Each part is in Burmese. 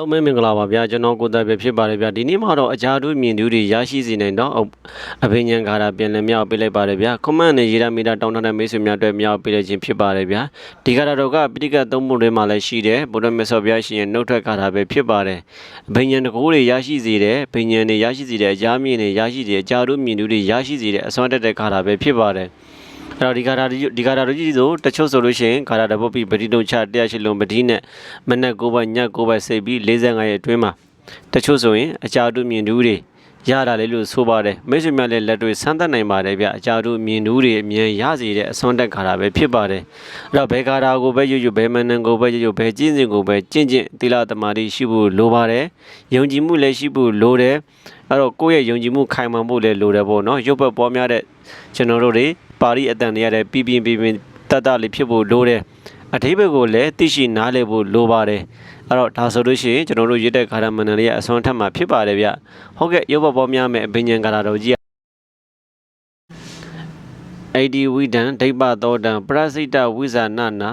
လုံးပဲမင်္ဂလာပါဗျာကျွန်တော်ကိုသက်ပဲဖြစ်ပါတယ်ဗျာဒီနေ့မှာတော့အကြတို့မြင်သူတွေရရှိစေနိုင်တော့အဘိညာဉ်ကာတာပြန်လည်မြောက်ပေးလိုက်ပါတယ်ဗျာကွန်မန့်နဲ့ရေးရမီတာတောင်းတတဲ့မိတ်ဆွေများအတွက်မြောက်ပေးလိုက်ခြင်းဖြစ်ပါတယ်ဗျာဒီကာတာတော့ကပိဋကတ်သုံးပုံတွေမှာလည်းရှိတယ်ဘုရားမြတ်စွာဘုရားရှင်ရဲ့နှုတ်ထွက်ကာတာပဲဖြစ်ပါတယ်အဘိညာဉ်တကူတွေရရှိစေတယ်ဘိညာဉ်တွေရရှိစေတဲ့အကြမြင်တွေရရှိစေတဲ့အကြတို့မြင်သူတွေရရှိစေတဲ့အစွမ်းတက်တဲ့ကာတာပဲဖြစ်ပါတယ် အဲ့တော့ဒီကာရာဒီကာရာတို့ကြီးဆိုတချို့ဆိုလို့ရှိရင်ကာရာတပုတ်ပြီးပတိတုံချတရားရှိလုံးပတိနဲ့မနက်9ဘက်ည9ဘက်စိတ်ပြီး45ရဲ့အတွင်းမှာတချို့ဆိုရင်အကြာတူမြင်တူးတွေရတာလေလို့ဆိုပါတယ်မိတ်ဆွေများလည်းလက်တွေဆန်းသက်နိုင်ပါတယ်ဗျအကြာတူမြင်တူးတွေအမြင်ရစေတဲ့အစွမ်းတက်ကာရာပဲဖြစ်ပါတယ်အဲ့တော့ဘယ်ကာရာကိုပဲရွရွဘယ်မနန်ကိုပဲရွရွဘယ်ကျင့်စဉ်ကိုပဲကျင့်ကျင့်သီလသမာဓိရှိဖို့လိုပါတယ်ယုံကြည်မှုလည်းရှိဖို့လိုတယ်အဲ့တော့ကိုယ့်ရဲ့ယုံကြည်မှုခိုင်မာဖို့လည်းလိုတယ်ပေါ့နော်ရုပ်ဘက်ပေါ်များတဲ့ ကျွန်တော်တို့တွေပါရီအတန်တွေရတဲ့ပြပြပြပြတတ်တလေးဖြစ်ဖို့လိုတယ်အထိပ္ပယ်ကိုလည်းသိရှိနားလည်ဖို့လိုပါတယ်အဲ့တော့ဒါဆိုလို့ရှိရင်ကျွန်တော်တို့ရွတ်တဲ့ခါရမဏ္ဍလေးရဲ့အစွမ်းထက်မှာဖြစ်ပါတယ်ဗျဟုတ်ကဲ့ရုပ်ဘက်ပေါ်များမဲ့အဘိညာဉ်ကာတာတော်ကြီးအိဒီဝိဒံဒိဗ္ဗသောတံပရစိတဝိဇာနနာ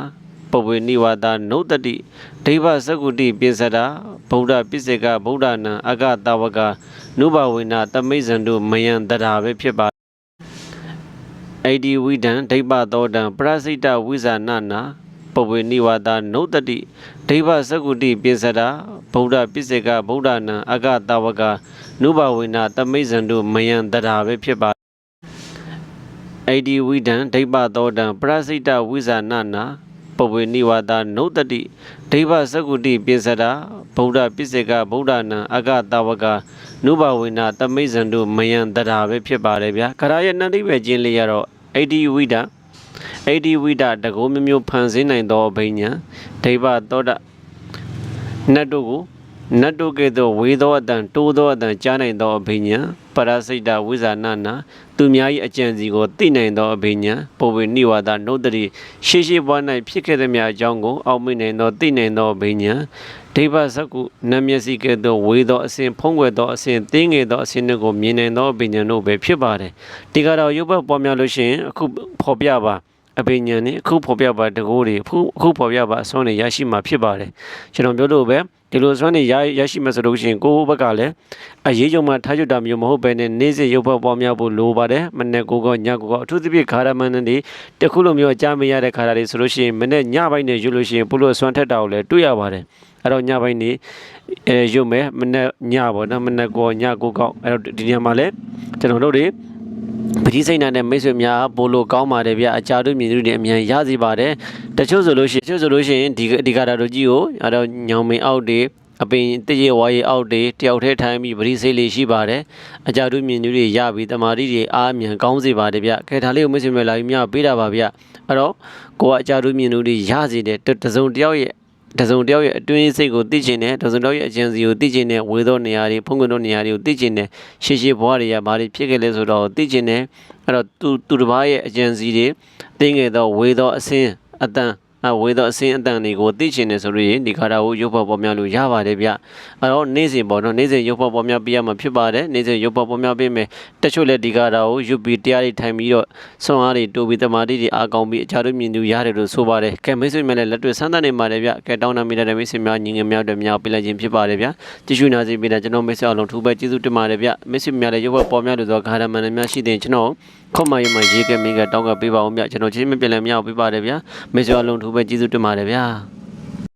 ပဝေနိဝါဒနုတတိဒိဗ္ဗစကုတိပိစတာဗုဒ္ဓပိစေကဗုဒ္ဓနံအဂတဝကနုဘဝေနတမိဇန္တုမယံတရာပဲဖြစ်ပါ အိဒီဝိဒံဒိဗ္ဗသောတံပရစိတဝိဇာနနာပဝေနိဝါဒနုတတိဒိဗ္ဗစကုတိပိစတာဗုဒ္ဓပိစေကဗုဒ္ဓနံအဂတဝကနုဘဝေနတမိဇန္တုမယံတရာပဲဖြစ်ပါအိဒီဝိဒံဒိဗ္ဗသောတံပရစိတဝိဇာနနာပဝေနိဝါဒနုတတိဒိဗ္ဗစကုတိပိစတာဗုဒ္ဓပိစေကဗုဒ္ဓနံအဂတဝကနုဘဝေနတမိဇန္တုမယံတရာပဲဖြစ်ပါတယ်ဗျာခရာရဲ့နန္တိပဲကျင်းလေးရတော့ အိဒီဝိဒအိဒီဝိဒတကောမျိုးမျိုးဖန်ဆင်းနိုင်သောဘိညာဒိဗ္ဗသောတနတ်တို့ကို နတ်တို့ကဲ့သို့ဝေသောအတန်တိုးသောအတန်ကြားနိုင်သောအဘိညာပရစိတ်တဝိဇာနာနာသူများ၏အကြံစီကိုသိနိုင်သောအဘိညာပုဗ္ဗေနိဝါဒနှုတ်တရီရှေးရှေးဘွား၌ဖြစ်ခဲ့သည်များအကြောင်းကိုအောက်မေ့နိုင်သောသိနိုင်သောအဘိညာဒိဗ္ဗဇကုနတ်မျက်စိကဲ့သို့ဝေသောအစဉ်ဖုံးကွယ်သောအစဉ်သိငယ်သောအစဉ်တို့ကိုမြင်နိုင်သောအဘိညာတို့ပဲဖြစ်ပါတယ်ဒီကတော့ရုပ်ဘက်ပေါ်များလို့ရှိရင်အခုဖော်ပြပါ အဘိညာဉ်နဲ့အခုဖော်ပြပါတကိုးတွေအခုအခုဖော်ပြပါအစွမ်းတွေရရှိမှာဖြစ်ပါတယ်ကျွန်တော်ပြောလို့ပဲဒီလိုအစွမ်းတွေရရရှိမှဆိုလို့ရှိရင်ကိုယ့်ဘက်ကလည်းအရေးကြုံမှထားကျွတ်တာမျိုးမဟုတ်ပဲနဲ့နေ့စဉ်ရုပ်ဘက်ပေါ်များဖို့လိုပါတယ်မနေ့ကိုကညကိုကအထူးသဖြင့်ခါရမန်တွေတခုလိုမျိုးအကြမရတဲ့ခါရတွေဆိုလို့ရှိရင်မနေ့ညပိုင်းနေရွလို့ရှိရင်ဘလို့အစွမ်းထက်တာကိုလည်းတွေ့ရပါတယ်အဲ့တော့ညပိုင်းနေအဲရုပ်မယ်မနေ့ညပေါ့နော်မနေ့ကိုညကိုကောက်အဲ့တော့ဒီနေရာမှာလည်းကျွန်တော်တို့တွေ ပတိစိတ်နာနဲ့မိတ်ဆွေများပို့လို့ကောင်းပါတယ်ဗျအကြာတို့မြင်သူတွေအမြန်ရစီပါတယ်တချို့ဆိုလို့ရှိရင်တချို့ဆိုလို့ရှိရင်ဒီဒီကာတာတို့ကြီးကိုအဲ့တော့ညောင်မင်းအောက်တွေအပင်တရေဝါရီအောက်တွေတယောက်တည်းထိုင်ပြီးပရိစိတ်လေးရှိပါတယ်အကြတို့မြင်သူတွေရပြီးတမာတိတွေအားမြန်ကောင်းစေပါတယ်ဗျခဲဒါလေးကိုမိတ်ဆွေများလာပြီးမြပေးတာပါဗျအဲ့တော့ကိုကအကြတို့မြင်သူတွေရစေတဲ့တစုံတယောက်ရဲ့ တစုံတယောက်ရဲ့အတွင်းစိတ်ကိုသိကျင်တယ်တစုံတယောက်ရဲ့အကျဉ်းစီကိုသိကျင်တယ်ဝေသောနေရာတွေဖုံးကွယ်သောနေရာတွေကိုသိကျင်တယ်ရှေ့ရှေ့ဘဝတွေကဘာတွေဖြစ်ခဲ့လဲဆိုတော့သိကျင်တယ်အဲ့တော့သူသူတစ်ပါးရဲ့အကျဉ်းစီတွေသိငယ်သောဝေသောအစင်းအတန် အဝေသောအစင်းအတန်တွေကိုသိချင်တယ်ဆိုလို့ရင်ဒီခါတာကိုရုပ်ဖော်ပေါ်များလို့ရပါတယ်ဗျအဲ့တော့နေ့စဉ်ပေါ့နော်နေ့စဉ်ရုပ်ဖော်ပေါ်များပြရမှာဖြစ်ပါတယ်နေ့စဉ်ရုပ်ဖော်ပေါ်များပေးမယ်တချို့လည်းဒီခါတာကိုယူပြီးတရားတွေထိုင်ပြီးတော့ဆွမ်းအားတွေတိုးပြီးတမာတိတွေအားကောင်းပြီးအခြားတို့မြင်သူရတယ်လို့ဆိုပါတယ်ကဲမိတ်ဆွေများလည်းလက်တွေ့ဆန်းသတ်နေပါတယ်ဗျကဲတောင်းတမိတဲ့မိတ်ဆွေများညီငယ်များတွေများပြလိုက်ခြင်းဖြစ်ပါတယ်ဗျကြည့်ရှုနာစီပြီးတဲ့ကျွန်တော်မိတ်ဆွေအလုံးထူပဲကျေးဇူးတင်ပါတယ်ဗျမိတ်ဆွေများလည်းရုပ်ဖော်ပေါ်များလို့ဆိုခါရမန်များရှိတဲ့ကျွန်တော် ခုတ်မရမရေးခဲ့မိကတောင်းကပေးပါဦးမြကျွန်တော်ချင်းမပြည့်လည်းမရအောင်ပေးပါတယ်ဗျမေဆွေအလုံးထူပဲကျေးဇူးတင်ပါတယ်ဗျာ